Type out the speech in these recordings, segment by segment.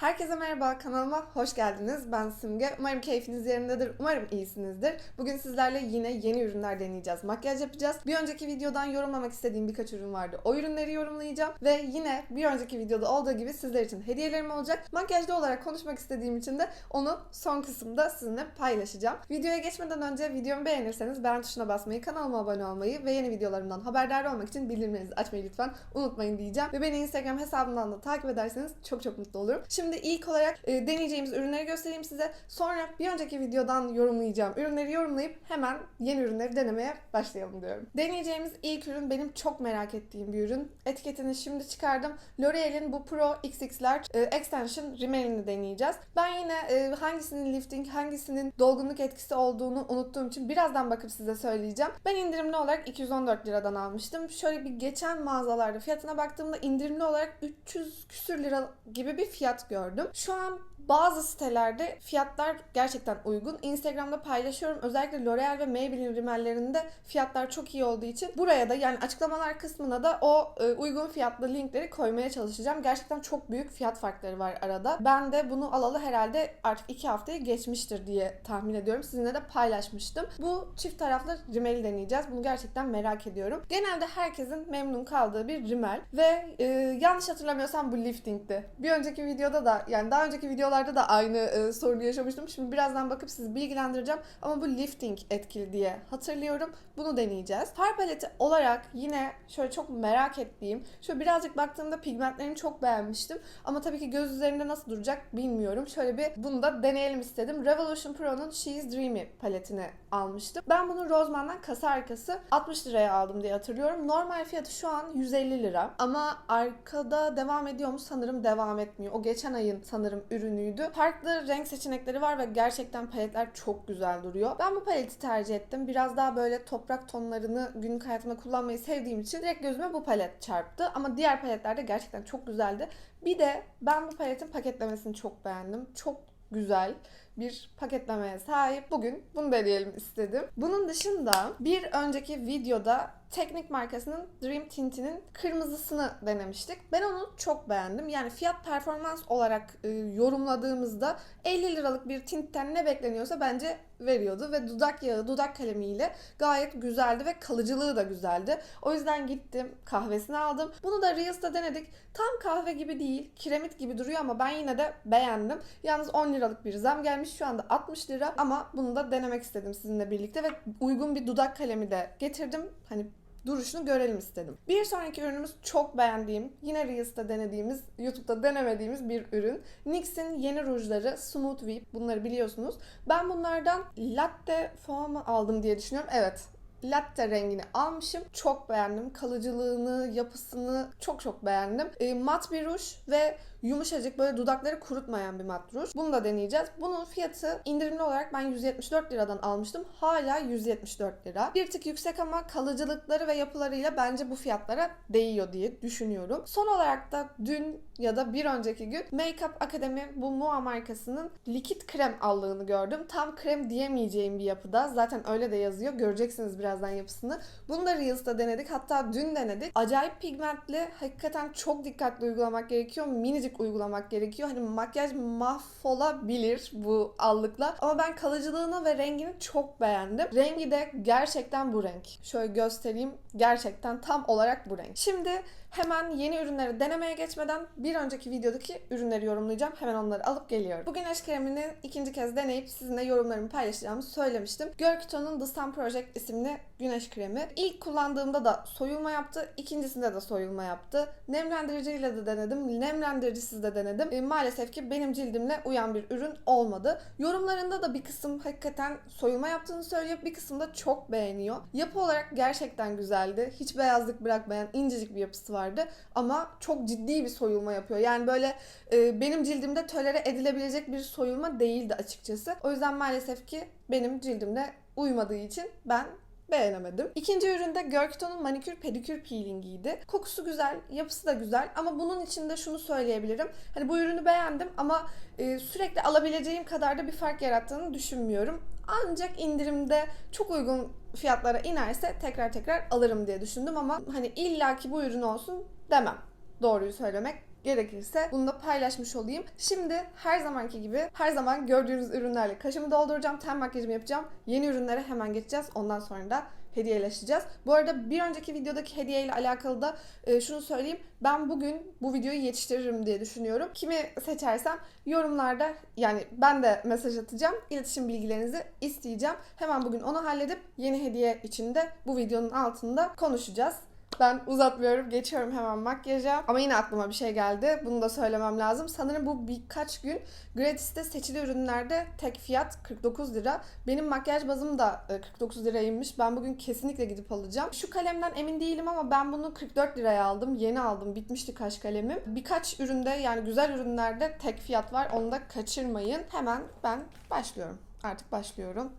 Herkese merhaba, kanalıma hoş geldiniz. Ben Simge. Umarım keyfiniz yerindedir, umarım iyisinizdir. Bugün sizlerle yine yeni ürünler deneyeceğiz, makyaj yapacağız. Bir önceki videodan yorumlamak istediğim birkaç ürün vardı. O ürünleri yorumlayacağım ve yine bir önceki videoda olduğu gibi sizler için hediyelerim olacak. Makyajlı olarak konuşmak istediğim için de onu son kısımda sizinle paylaşacağım. Videoya geçmeden önce videomu beğenirseniz beğen tuşuna basmayı, kanalıma abone olmayı ve yeni videolarımdan haberdar olmak için bildirimlerinizi açmayı lütfen unutmayın diyeceğim. Ve beni Instagram hesabımdan da takip ederseniz çok çok mutlu olurum. Şimdi ilk olarak e, deneyeceğimiz ürünleri göstereyim size. Sonra bir önceki videodan yorumlayacağım ürünleri yorumlayıp hemen yeni ürünleri denemeye başlayalım diyorum. Deneyeceğimiz ilk ürün benim çok merak ettiğim bir ürün. Etiketini şimdi çıkardım. L'Oreal'in bu Pro XX Large e, Extension Rimmel'ini deneyeceğiz. Ben yine e, hangisinin lifting, hangisinin dolgunluk etkisi olduğunu unuttuğum için birazdan bakıp size söyleyeceğim. Ben indirimli olarak 214 liradan almıştım. Şöyle bir geçen mağazalarda fiyatına baktığımda indirimli olarak 300 küsür lira gibi bir fiyat gördüm. Şu an bazı sitelerde fiyatlar gerçekten uygun. Instagram'da paylaşıyorum. Özellikle L'Oreal ve Maybelline rimellerinde fiyatlar çok iyi olduğu için buraya da yani açıklamalar kısmına da o e, uygun fiyatlı linkleri koymaya çalışacağım. Gerçekten çok büyük fiyat farkları var arada. Ben de bunu alalı herhalde artık iki haftayı geçmiştir diye tahmin ediyorum. Sizinle de paylaşmıştım. Bu çift taraflı rimeli deneyeceğiz. Bunu gerçekten merak ediyorum. Genelde herkesin memnun kaldığı bir rimel ve e, yanlış hatırlamıyorsam bu lifting'ti. Bir önceki videoda da yani daha önceki videolarda da aynı e, sorunu yaşamıştım. Şimdi birazdan bakıp sizi bilgilendireceğim ama bu lifting etkili diye hatırlıyorum. Bunu deneyeceğiz. Far paleti olarak yine şöyle çok merak ettiğim, şöyle birazcık baktığımda pigmentlerini çok beğenmiştim. Ama tabii ki göz üzerinde nasıl duracak bilmiyorum. Şöyle bir bunu da deneyelim istedim. Revolution Pro'nun She's Dreamy paletini almıştım. Ben bunu Roseman'dan kasa arkası 60 liraya aldım diye hatırlıyorum. Normal fiyatı şu an 150 lira. Ama arkada devam ediyor mu sanırım devam etmiyor. O geçen ayın sanırım ürünüydü. Farklı renk seçenekleri var ve gerçekten paletler çok güzel duruyor. Ben bu paleti tercih ettim. Biraz daha böyle toprak tonlarını günlük hayatımda kullanmayı sevdiğim için direkt gözüme bu palet çarptı. Ama diğer paletler de gerçekten çok güzeldi. Bir de ben bu paletin paketlemesini çok beğendim. Çok güzel bir paketlemeye sahip. Bugün bunu deneyelim istedim. Bunun dışında bir önceki videoda Teknik markasının Dream Tint'inin kırmızısını denemiştik. Ben onu çok beğendim. Yani fiyat performans olarak e, yorumladığımızda 50 liralık bir tintten ne bekleniyorsa bence veriyordu ve dudak yağı, dudak kalemiyle gayet güzeldi ve kalıcılığı da güzeldi. O yüzden gittim kahvesini aldım. Bunu da Reels'ta denedik. Tam kahve gibi değil, kiremit gibi duruyor ama ben yine de beğendim. Yalnız 10 liralık bir zam gelmiş. Şu anda 60 lira ama bunu da denemek istedim sizinle birlikte ve uygun bir dudak kalemi de getirdim. Hani duruşunu görelim istedim. Bir sonraki ürünümüz çok beğendiğim, yine Reels'ta denediğimiz, YouTube'da denemediğimiz bir ürün. NYX'in yeni rujları Smooth Whip. Bunları biliyorsunuz. Ben bunlardan latte foam'ı aldım diye düşünüyorum. Evet, latte rengini almışım. Çok beğendim. Kalıcılığını, yapısını çok çok beğendim. E, mat bir ruj ve yumuşacık böyle dudakları kurutmayan bir mat ruj. Bunu da deneyeceğiz. Bunun fiyatı indirimli olarak ben 174 liradan almıştım. Hala 174 lira. Bir tık yüksek ama kalıcılıkları ve yapılarıyla bence bu fiyatlara değiyor diye düşünüyorum. Son olarak da dün ya da bir önceki gün Make Up Academy bu Mua markasının likit krem allığını gördüm. Tam krem diyemeyeceğim bir yapıda. Zaten öyle de yazıyor. Göreceksiniz birazdan yapısını. Bunu da Reels'ta denedik. Hatta dün denedik. Acayip pigmentli. Hakikaten çok dikkatli uygulamak gerekiyor. Minicik uygulamak gerekiyor. Hani makyaj mahvolabilir bu allıkla. Ama ben kalıcılığını ve rengini çok beğendim. Rengi de gerçekten bu renk. Şöyle göstereyim. Gerçekten tam olarak bu renk. Şimdi hemen yeni ürünleri denemeye geçmeden bir önceki videodaki ürünleri yorumlayacağım. Hemen onları alıp geliyorum. Bu güneş kremini ikinci kez deneyip sizinle yorumlarımı paylaşacağımı söylemiştim. Görkito'nun The Sun Project isimli güneş kremi. İlk kullandığımda da soyulma yaptı. ikincisinde de soyulma yaptı. Nemlendiriciyle de denedim. Nemlendiricisiz de denedim. E, maalesef ki benim cildimle uyan bir ürün olmadı. Yorumlarında da bir kısım hakikaten soyulma yaptığını söylüyor. Bir kısım da çok beğeniyor. Yapı olarak gerçekten güzeldi. Hiç beyazlık bırakmayan incecik bir yapısı vardı. Ama çok ciddi bir soyulma yapıyor. Yani böyle e, benim cildimde tolere edilebilecek bir soyulma değildi açıkçası. O yüzden maalesef ki benim cildimde uymadığı için ben beğenemedim. İkinci üründe Görkito'nun manikür pedikür peelingiydi. Kokusu güzel, yapısı da güzel ama bunun içinde şunu söyleyebilirim. Hani bu ürünü beğendim ama e, sürekli alabileceğim kadar da bir fark yarattığını düşünmüyorum. Ancak indirimde çok uygun fiyatlara inerse tekrar tekrar alırım diye düşündüm ama hani illaki bu ürün olsun demem. Doğruyu söylemek gerekirse bunu da paylaşmış olayım. Şimdi her zamanki gibi her zaman gördüğünüz ürünlerle kaşımı dolduracağım. Ten makyajımı yapacağım. Yeni ürünlere hemen geçeceğiz. Ondan sonra da hediyeleşeceğiz. Bu arada bir önceki videodaki hediye ile alakalı da e, şunu söyleyeyim. Ben bugün bu videoyu yetiştiririm diye düşünüyorum. Kimi seçersem yorumlarda yani ben de mesaj atacağım. İletişim bilgilerinizi isteyeceğim. Hemen bugün onu halledip yeni hediye için de bu videonun altında konuşacağız. Ben uzatmıyorum. Geçiyorum hemen makyaja. Ama yine aklıma bir şey geldi. Bunu da söylemem lazım. Sanırım bu birkaç gün Gratis'te seçili ürünlerde tek fiyat 49 lira. Benim makyaj bazım da e, 49 liraymış. Ben bugün kesinlikle gidip alacağım. Şu kalemden emin değilim ama ben bunu 44 liraya aldım. Yeni aldım. Bitmişti kaş kalemim. Birkaç üründe yani güzel ürünlerde tek fiyat var. Onu da kaçırmayın. Hemen ben başlıyorum. Artık başlıyorum.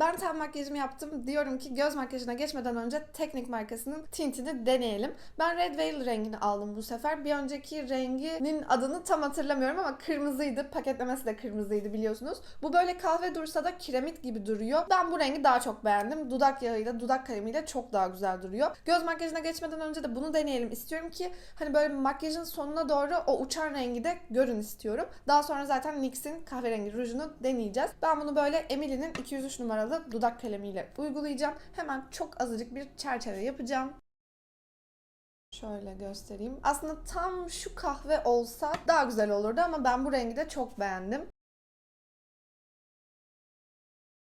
Ben ten makyajımı yaptım. Diyorum ki göz makyajına geçmeden önce Teknik markasının tintini deneyelim. Ben Red Veil rengini aldım bu sefer. Bir önceki renginin adını tam hatırlamıyorum ama kırmızıydı. Paketlemesi de kırmızıydı biliyorsunuz. Bu böyle kahve dursa da kiremit gibi duruyor. Ben bu rengi daha çok beğendim. Dudak yağıyla, dudak kalemiyle çok daha güzel duruyor. Göz makyajına geçmeden önce de bunu deneyelim istiyorum ki hani böyle makyajın sonuna doğru o uçan rengi de görün istiyorum. Daha sonra zaten NYX'in kahverengi rujunu deneyeceğiz. Ben bunu böyle Emily'nin 203 numaralı dudak kalemiyle uygulayacağım. Hemen çok azıcık bir çerçeve yapacağım. Şöyle göstereyim. Aslında tam şu kahve olsa daha güzel olurdu ama ben bu rengi de çok beğendim.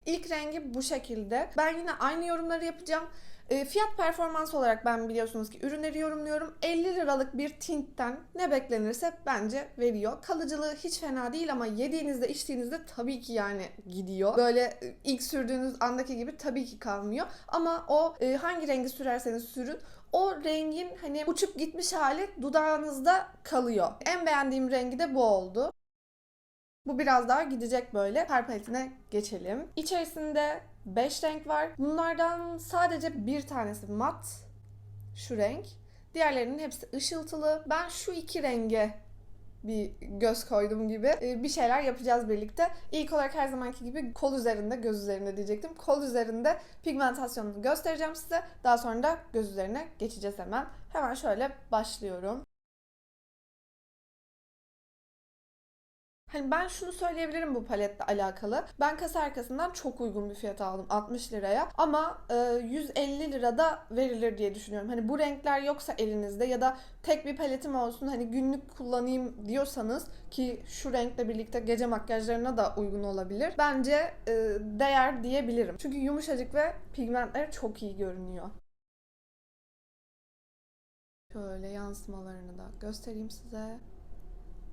İlk rengi bu şekilde. Ben yine aynı yorumları yapacağım. E, fiyat performans olarak ben biliyorsunuz ki ürünleri yorumluyorum. 50 liralık bir tintten ne beklenirse bence veriyor. Kalıcılığı hiç fena değil ama yediğinizde içtiğinizde tabii ki yani gidiyor. Böyle e, ilk sürdüğünüz andaki gibi tabii ki kalmıyor. Ama o e, hangi rengi sürerseniz sürün o rengin hani uçup gitmiş hali dudağınızda kalıyor. En beğendiğim rengi de bu oldu. Bu biraz daha gidecek böyle. Her paletine geçelim. İçerisinde 5 renk var. Bunlardan sadece bir tanesi mat. Şu renk. Diğerlerinin hepsi ışıltılı. Ben şu iki renge bir göz koydum gibi Ee, bir şeyler yapacağız birlikte. İlk olarak her zamanki gibi kol üzerinde, göz üzerinde diyecektim. Kol üzerinde pigmentasyonunu göstereceğim size. Daha sonra da göz üzerine geçeceğiz hemen. Hemen şöyle başlıyorum. Hani ben şunu söyleyebilirim bu paletle alakalı. Ben kasa arkasından çok uygun bir fiyat aldım 60 liraya ama e, 150 lirada verilir diye düşünüyorum. Hani bu renkler yoksa elinizde ya da tek bir paletim olsun hani günlük kullanayım diyorsanız ki şu renkle birlikte gece makyajlarına da uygun olabilir. Bence e, değer diyebilirim. Çünkü yumuşacık ve pigmentleri çok iyi görünüyor. Şöyle yansımalarını da göstereyim size.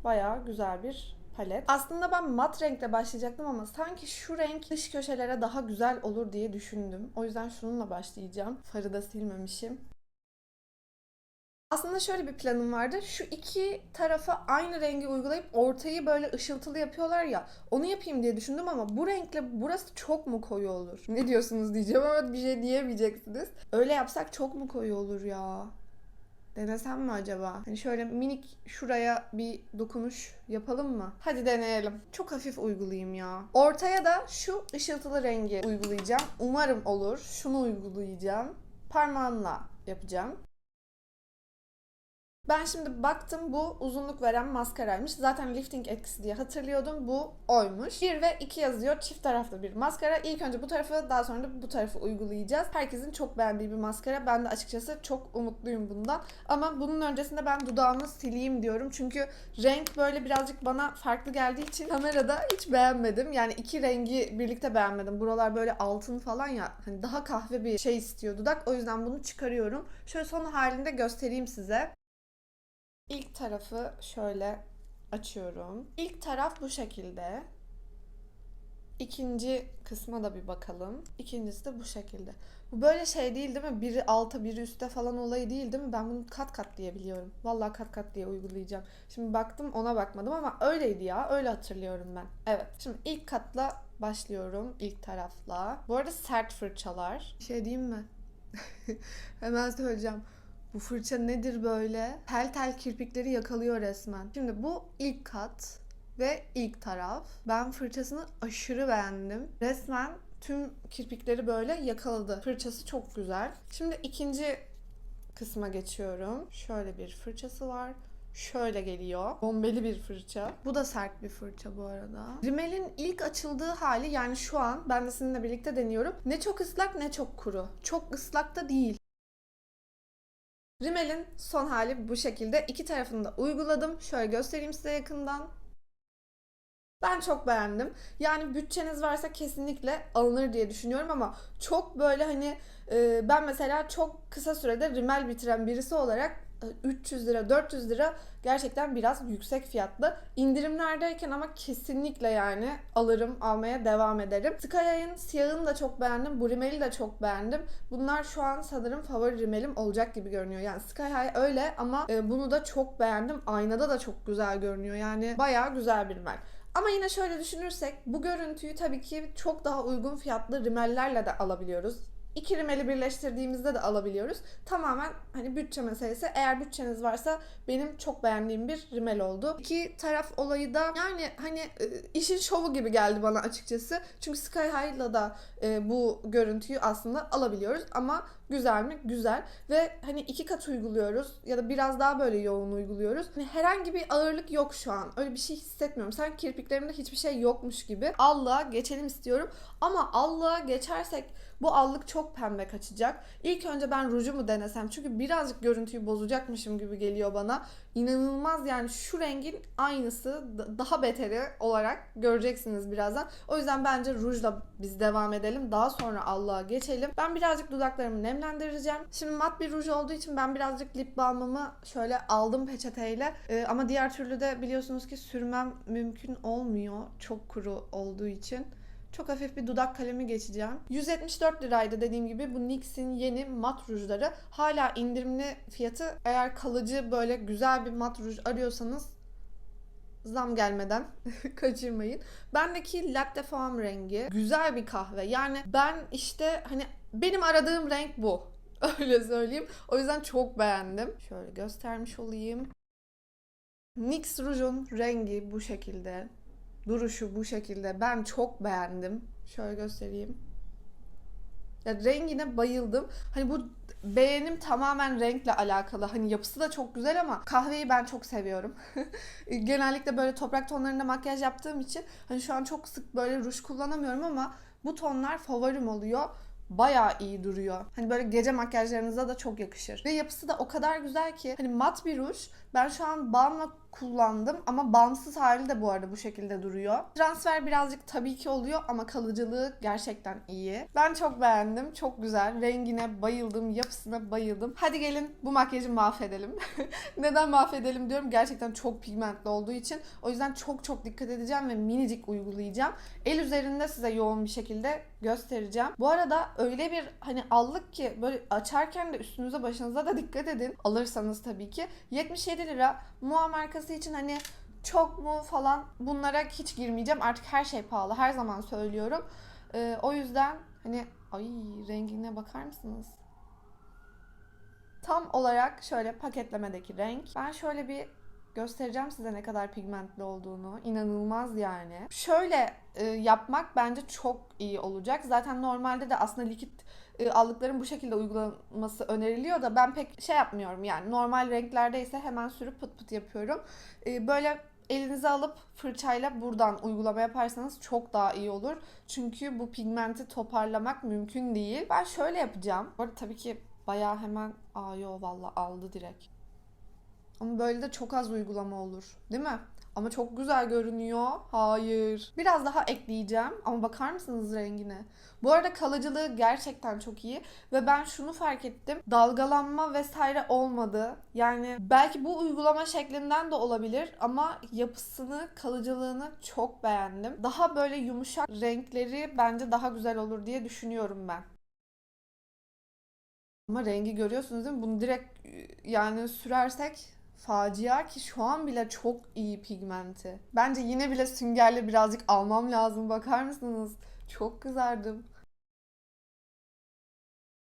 Bayağı güzel bir palet. Aslında ben mat renkle başlayacaktım ama sanki şu renk dış köşelere daha güzel olur diye düşündüm. O yüzden şununla başlayacağım. Farı da silmemişim. Aslında şöyle bir planım vardı. Şu iki tarafa aynı rengi uygulayıp ortayı böyle ışıltılı yapıyorlar ya. Onu yapayım diye düşündüm ama bu renkle burası çok mu koyu olur? Ne diyorsunuz diyeceğim ama bir şey diyemeyeceksiniz. Öyle yapsak çok mu koyu olur ya? Denesem mi acaba? Hani şöyle minik şuraya bir dokunuş yapalım mı? Hadi deneyelim. Çok hafif uygulayayım ya. Ortaya da şu ışıltılı rengi uygulayacağım. Umarım olur. Şunu uygulayacağım. Parmağımla yapacağım. Ben şimdi baktım bu uzunluk veren maskaraymış. Zaten lifting etkisi diye hatırlıyordum. Bu oymuş. 1 ve 2 yazıyor. Çift taraflı bir maskara. İlk önce bu tarafı daha sonra da bu tarafı uygulayacağız. Herkesin çok beğendiği bir maskara. Ben de açıkçası çok umutluyum bundan. Ama bunun öncesinde ben dudağımı sileyim diyorum. Çünkü renk böyle birazcık bana farklı geldiği için kamerada hiç beğenmedim. Yani iki rengi birlikte beğenmedim. Buralar böyle altın falan ya. Hani daha kahve bir şey istiyor dudak. O yüzden bunu çıkarıyorum. Şöyle son halinde göstereyim size. İlk tarafı şöyle açıyorum. İlk taraf bu şekilde. İkinci kısma da bir bakalım. İkincisi de bu şekilde. Bu böyle şey değil değil mi? Biri alta biri üstte falan olayı değil değil mi? Ben bunu kat kat diye biliyorum. Vallahi kat kat diye uygulayacağım. Şimdi baktım ona bakmadım ama öyleydi ya. Öyle hatırlıyorum ben. Evet. Şimdi ilk katla başlıyorum. ilk tarafla. Bu arada sert fırçalar. Bir şey diyeyim mi? Hemen söyleyeceğim. Bu fırça nedir böyle? Tel tel kirpikleri yakalıyor resmen. Şimdi bu ilk kat ve ilk taraf. Ben fırçasını aşırı beğendim. Resmen tüm kirpikleri böyle yakaladı. Fırçası çok güzel. Şimdi ikinci kısma geçiyorum. Şöyle bir fırçası var. Şöyle geliyor. Bombeli bir fırça. Bu da sert bir fırça bu arada. Rimel'in ilk açıldığı hali yani şu an ben de sizinle birlikte deniyorum. Ne çok ıslak ne çok kuru. Çok ıslak da değil. Rimel'in son hali bu şekilde. İki tarafını da uyguladım. Şöyle göstereyim size yakından. Ben çok beğendim. Yani bütçeniz varsa kesinlikle alınır diye düşünüyorum ama çok böyle hani e, ben mesela çok kısa sürede rimel bitiren birisi olarak 300 lira 400 lira gerçekten biraz yüksek fiyatlı. İndirimlerdeyken ama kesinlikle yani alırım almaya devam ederim. Skyey'in siyahını da çok beğendim. Bu rimeli de çok beğendim. Bunlar şu an sanırım favori rimelim olacak gibi görünüyor. Yani Sky öyle ama e, bunu da çok beğendim. Aynada da çok güzel görünüyor. Yani bayağı güzel bir rimel. Ama yine şöyle düşünürsek bu görüntüyü tabii ki çok daha uygun fiyatlı rimellerle de alabiliyoruz. İki rimeli birleştirdiğimizde de alabiliyoruz. Tamamen hani bütçe meselesi. Eğer bütçeniz varsa benim çok beğendiğim bir rimel oldu. İki taraf olayı da yani hani e, işin şovu gibi geldi bana açıkçası. Çünkü Sky High'la da e, bu görüntüyü aslında alabiliyoruz ama güzel mi? Güzel. Ve hani iki kat uyguluyoruz ya da biraz daha böyle yoğun uyguluyoruz. Hani herhangi bir ağırlık yok şu an. Öyle bir şey hissetmiyorum. Sanki kirpiklerimde hiçbir şey yokmuş gibi. Allığa geçelim istiyorum. Ama allığa geçersek bu allık çok pembe kaçacak. İlk önce ben ruju mu denesem? Çünkü birazcık görüntüyü bozacakmışım gibi geliyor bana. İnanılmaz yani şu rengin aynısı daha beteri olarak göreceksiniz birazdan. O yüzden bence rujla biz devam edelim. Daha sonra allığa geçelim. Ben birazcık dudaklarımı nemlendireceğim. Şimdi mat bir ruj olduğu için ben birazcık lip balmımı şöyle aldım peçeteyle. Ee, ama diğer türlü de biliyorsunuz ki sürmem mümkün olmuyor. Çok kuru olduğu için. Çok hafif bir dudak kalemi geçeceğim. 174 liraydı dediğim gibi bu NYX'in yeni mat rujları. Hala indirimli fiyatı. Eğer kalıcı böyle güzel bir mat ruj arıyorsanız zam gelmeden kaçırmayın. Bendeki latte foam rengi güzel bir kahve. Yani ben işte hani benim aradığım renk bu. Öyle söyleyeyim. O yüzden çok beğendim. Şöyle göstermiş olayım. NYX rujun rengi bu şekilde. Duruşu bu şekilde. Ben çok beğendim. Şöyle göstereyim. Ya rengine bayıldım. Hani bu beğenim tamamen renkle alakalı. Hani yapısı da çok güzel ama kahveyi ben çok seviyorum. Genellikle böyle toprak tonlarında makyaj yaptığım için hani şu an çok sık böyle ruj kullanamıyorum ama bu tonlar favorim oluyor. Bayağı iyi duruyor. Hani böyle gece makyajlarınıza da çok yakışır. Ve yapısı da o kadar güzel ki hani mat bir ruj. Ben şu an balmla kullandım ama balmsız hali de bu arada bu şekilde duruyor. Transfer birazcık tabii ki oluyor ama kalıcılığı gerçekten iyi. Ben çok beğendim. Çok güzel. Rengine bayıldım. Yapısına bayıldım. Hadi gelin bu makyajı mahvedelim. Neden mahvedelim diyorum. Gerçekten çok pigmentli olduğu için. O yüzden çok çok dikkat edeceğim ve minicik uygulayacağım. El üzerinde size yoğun bir şekilde göstereceğim. Bu arada öyle bir hani allık ki böyle açarken de üstünüze başınıza da dikkat edin. Alırsanız tabii ki. 77 lira. Mua markası için hani çok mu falan bunlara hiç girmeyeceğim. Artık her şey pahalı. Her zaman söylüyorum. Ee, o yüzden hani ay rengine bakar mısınız? Tam olarak şöyle paketlemedeki renk. Ben şöyle bir göstereceğim size ne kadar pigmentli olduğunu. İnanılmaz yani. Şöyle e, yapmak bence çok iyi olacak. Zaten normalde de aslında likit e, allıkların bu şekilde uygulanması öneriliyor da ben pek şey yapmıyorum yani. Normal renklerdeyse hemen sürüp pıt pıt yapıyorum. E, böyle elinize alıp fırçayla buradan uygulama yaparsanız çok daha iyi olur. Çünkü bu pigmenti toparlamak mümkün değil. Ben şöyle yapacağım. Bu arada tabii ki bayağı hemen aa yo valla aldı direkt. Ama böyle de çok az uygulama olur. Değil mi? Ama çok güzel görünüyor. Hayır. Biraz daha ekleyeceğim. Ama bakar mısınız rengine? Bu arada kalıcılığı gerçekten çok iyi. Ve ben şunu fark ettim. Dalgalanma vesaire olmadı. Yani belki bu uygulama şeklinden de olabilir. Ama yapısını, kalıcılığını çok beğendim. Daha böyle yumuşak renkleri bence daha güzel olur diye düşünüyorum ben. Ama rengi görüyorsunuz değil mi? Bunu direkt yani sürersek facia ki şu an bile çok iyi pigmenti. Bence yine bile süngerle birazcık almam lazım. Bakar mısınız? Çok kızardım.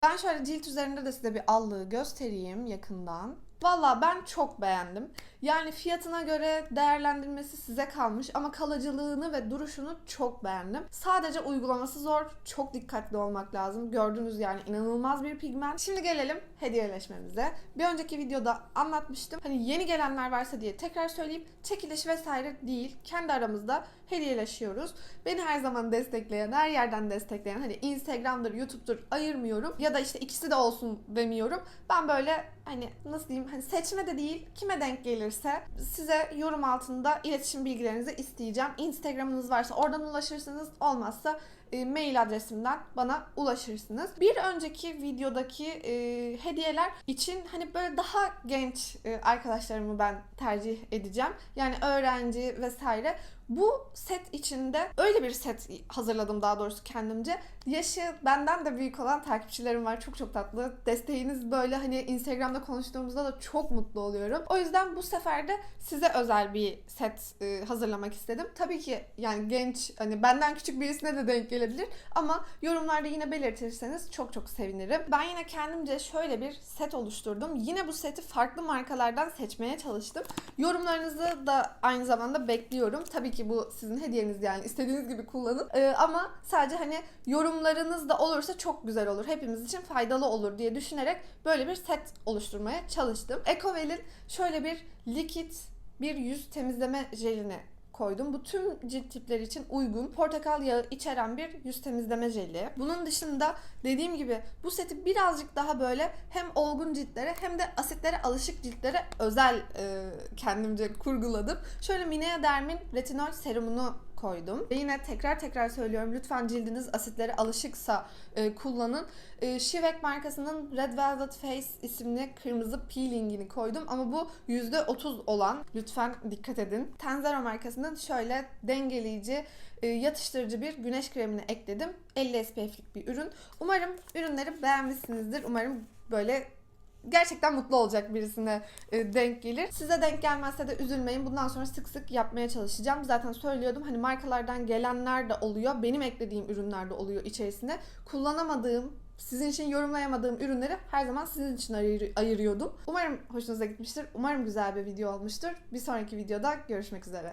Ben şöyle cilt üzerinde de size bir allığı göstereyim yakından. Valla ben çok beğendim. Yani fiyatına göre değerlendirmesi size kalmış ama kalıcılığını ve duruşunu çok beğendim. Sadece uygulaması zor. Çok dikkatli olmak lazım. Gördüğünüz yani inanılmaz bir pigment. Şimdi gelelim hediyeleşmemize. Bir önceki videoda anlatmıştım. Hani yeni gelenler varsa diye tekrar söyleyeyim. Çekiliş vesaire değil. Kendi aramızda hediyeleşiyoruz. Beni her zaman destekleyen, her yerden destekleyen hani Instagram'dır, YouTube'dur ayırmıyorum. Ya da işte ikisi de olsun demiyorum. Ben böyle hani nasıl diyeyim hani seçme de değil kime denk gelirse size yorum altında iletişim bilgilerinizi isteyeceğim. Instagram'ınız varsa oradan ulaşırsınız. Olmazsa e, mail adresimden bana ulaşırsınız. Bir önceki videodaki e, hediyeler için hani böyle daha genç e, arkadaşlarımı ben tercih edeceğim. Yani öğrenci vesaire. Bu set içinde öyle bir set hazırladım daha doğrusu kendimce. Yaşı benden de büyük olan takipçilerim var. Çok çok tatlı. Desteğiniz böyle hani Instagram'da konuştuğumuzda da çok mutlu oluyorum. O yüzden bu sefer de size özel bir set e, hazırlamak istedim. Tabii ki yani genç hani benden küçük birisine de denk gelebilir ama yorumlarda yine belirtirseniz çok çok sevinirim. Ben yine kendimce şöyle bir set oluşturdum. Yine bu seti farklı markalardan seçmeye çalıştım. Yorumlarınızı da aynı zamanda bekliyorum. Tabii ki bu sizin hediyeniz yani istediğiniz gibi kullanın. Ee, ama sadece hani yorumlarınız da olursa çok güzel olur. Hepimiz için faydalı olur diye düşünerek böyle bir set oluşturmaya çalıştım. Ecovel'in şöyle bir likit bir yüz temizleme jelini koydum. Bu tüm cilt tipleri için uygun portakal yağı içeren bir yüz temizleme jeli. Bunun dışında dediğim gibi bu seti birazcık daha böyle hem olgun ciltlere hem de asitlere alışık ciltlere özel e, kendimce kurguladım. Şöyle Minea Derm'in retinol serumunu koydum. Ve yine tekrar tekrar söylüyorum lütfen cildiniz asitlere alışıksa e, kullanın. E, Shivek markasının Red Velvet Face isimli kırmızı peelingini koydum ama bu %30 olan lütfen dikkat edin. Tenzero markasının şöyle dengeleyici e, yatıştırıcı bir güneş kremini ekledim. 50 SPF'lik bir ürün. Umarım ürünleri beğenmişsinizdir. Umarım böyle gerçekten mutlu olacak birisine e, denk gelir. Size denk gelmezse de üzülmeyin. Bundan sonra sık sık yapmaya çalışacağım. Zaten söylüyordum hani markalardan gelenler de oluyor. Benim eklediğim ürünler de oluyor içerisine. Kullanamadığım sizin için yorumlayamadığım ürünleri her zaman sizin için ayır- ayırıyordum. Umarım hoşunuza gitmiştir. Umarım güzel bir video olmuştur. Bir sonraki videoda görüşmek üzere.